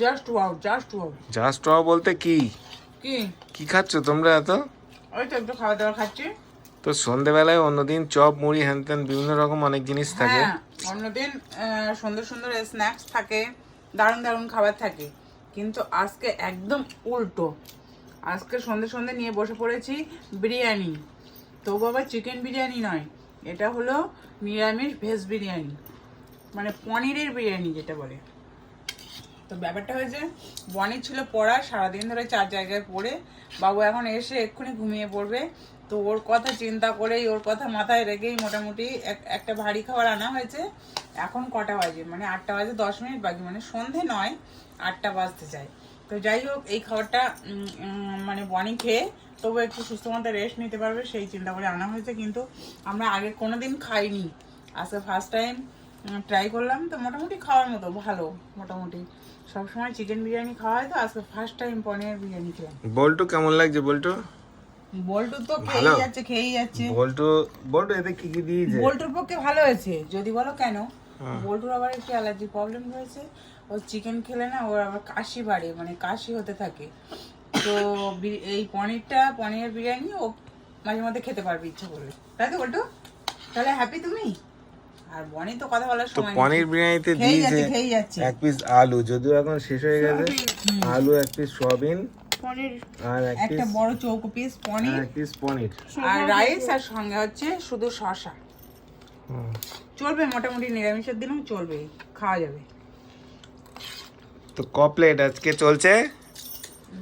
Just wow just wow just বলতে কি? কি? কি খাচ্ছ তোমরা এত? ওই তো একটু খাওয়া দাওয়া খাচ্ছি। তো সন্ধেবেলায় অন্যদিন চপ মুড়ি হ্যান ত্যান বিভিন্ন রকম অনেক জিনিস থাকে। হ্যাঁ অন্যদিন সুন্দর সুন্দর স্ন্যাক্স থাকে দারুণ দারুণ খাবার থাকে। কিন্তু আজকে একদম উল্টো। আজকে সন্ধে সন্ধে নিয়ে বসে পড়েছি বিরিয়ানি। তো বাবা চিকেন বিরিয়ানি নয়। এটা হলো নিরামিষ ভেজ বিরিয়ানি। মানে পনিরের বিরিয়ানি যেটা বলে। তো ব্যাপারটা হয়েছে, বনি ছিল পড়া, সারাদিন ধরে চার জায়গায় পড়ে। বাবু এখন এসে এক্ষুনি ঘুমিয়ে পড়বে। তো ওর কথা চিন্তা করেই, ওর কথা মাথায় রেখেই মোটামুটি এক- একটা ভারী খাবার আনা হয়েছে। এখন কটা বাজে? মানে আটটা বাজে দশ মিনিট বাকি। মানে সন্ধে নয়, আটটা বাজতে চায়। তো যাই হোক, এই খাবারটা মানে বনি খেয়ে তবু একটু সুস্থ মতো রেস্ট নিতে পারবে, সেই চিন্তা করে আনা হয়েছে। কিন্তু আমরা আগে কোনোদিন খাইনি। আজকে ফার্স্ট টাইম ট্রাই করলাম তো মোটামুটি খাওয়ার মতো ভালো মোটামুটি। সবসময় চিকেন বিরিয়ানি খাওয়া হয় তো আজকে ফার্স্ট টাইম পনির বিরিয়ানি খেলাম। বল্টু কেমন লাগছে বল্টু? বল্টু তো খেয়ে যাচ্ছে খেয়ে যাচ্ছে। বল্টু বল্টু এতে কি কি দিয়েছে? বল্টুর পক্ষে ভালো হয়েছে যদি বলো কেন। বল্টুর আবার একটু অ্যালার্জি প্রবলেম হয়েছে। ও চিকেন খেলে না ওর আবার কাশি বাড়ে মানে কাশি হতে থাকে। তো এই পনিরটা পনিরের বিরিয়ানি ও মাঝে মধ্যে খেতে পারবে ইচ্ছা করলে। তাই তো বল্টু? তাহলে হ্যাপি তুমি? আর বনি তো কথা বলার সময় নেই। পনির বিরিয়ানিতে দিয়েছে যাচ্ছে খেয়েই যাচ্ছে। এক পিস আলু যদিও এখন শেষ হয়ে গেছে আলু এক পিস সয়াবিন আর একটা বড় চৌকো পিস পনির। এক পিস পনির। আর রাইস আর সঙ্গে হচ্ছে শুধু শসা। চলবে মোটামুটি নিরামিষের দিনেও চলবে খাওয়া যাবে। তো ক প্লেট আজকে চলছে?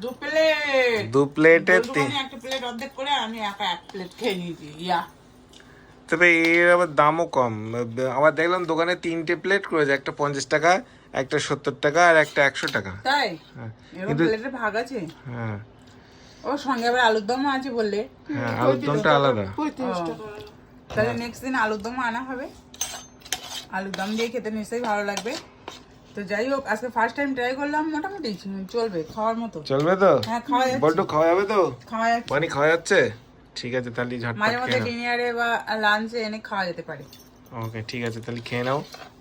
দু প্লেট দু প্লেটে একটা প্লেট অর্ধেক করে আমি একা এক প্লেট খেয়ে নিয়েছি। ইয়া। তবে এর আবার দামও কম। আবার দেখলাম দোকানে তিনটে প্লেট করেছে একটা পঞ্চাশ টাকা একটা সত্তর টাকা আর একটা একশো টাকা। তাই? হ্যাঁ। প্লেটের ভাগ আছে? হ্যাঁ। ও সঙ্গে আবার আলুর দমও আছে বললে। হ্যাঁ আলুর দমটা আলাদা। তাহলে নেক্সট দিন আলুর দমও আনা হবে। আলুর দম দিয়ে খেতে নিশ্চয়ই ভালো লাগবে। তো যাই হোক আজকে ফার্স্ট টাইম ট্রাই করলাম মোটামুটি চলবে খাওয়ার মতো। চলবে তো? হ্যাঁ খাওয়া যাচ্ছে। খাওয়া যাবে তো? খাওয়া যাচ্ছে। পানি খাওয়া যাচ্ছে? ঠিক আছে তাহলে ঝটপট মাঝে মধ্যে ডিনারে বা লাঞ্চে এনে খাওয়া যেতে পারে। ওকে ঠিক আছে তাহলে খেয়ে নাও।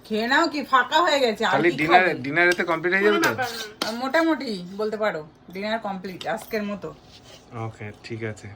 খেয়ে নাও কি? ফাঁকা হয়ে গেছে খালি ডিনারে ডিনারে তো ডিনারেতে কমপ্লিট হয়ে যাবে তো? মোটামুটি বলতে পারো ডিনার কমপ্লিট আজকের মতো। ওকে ঠিক আছে।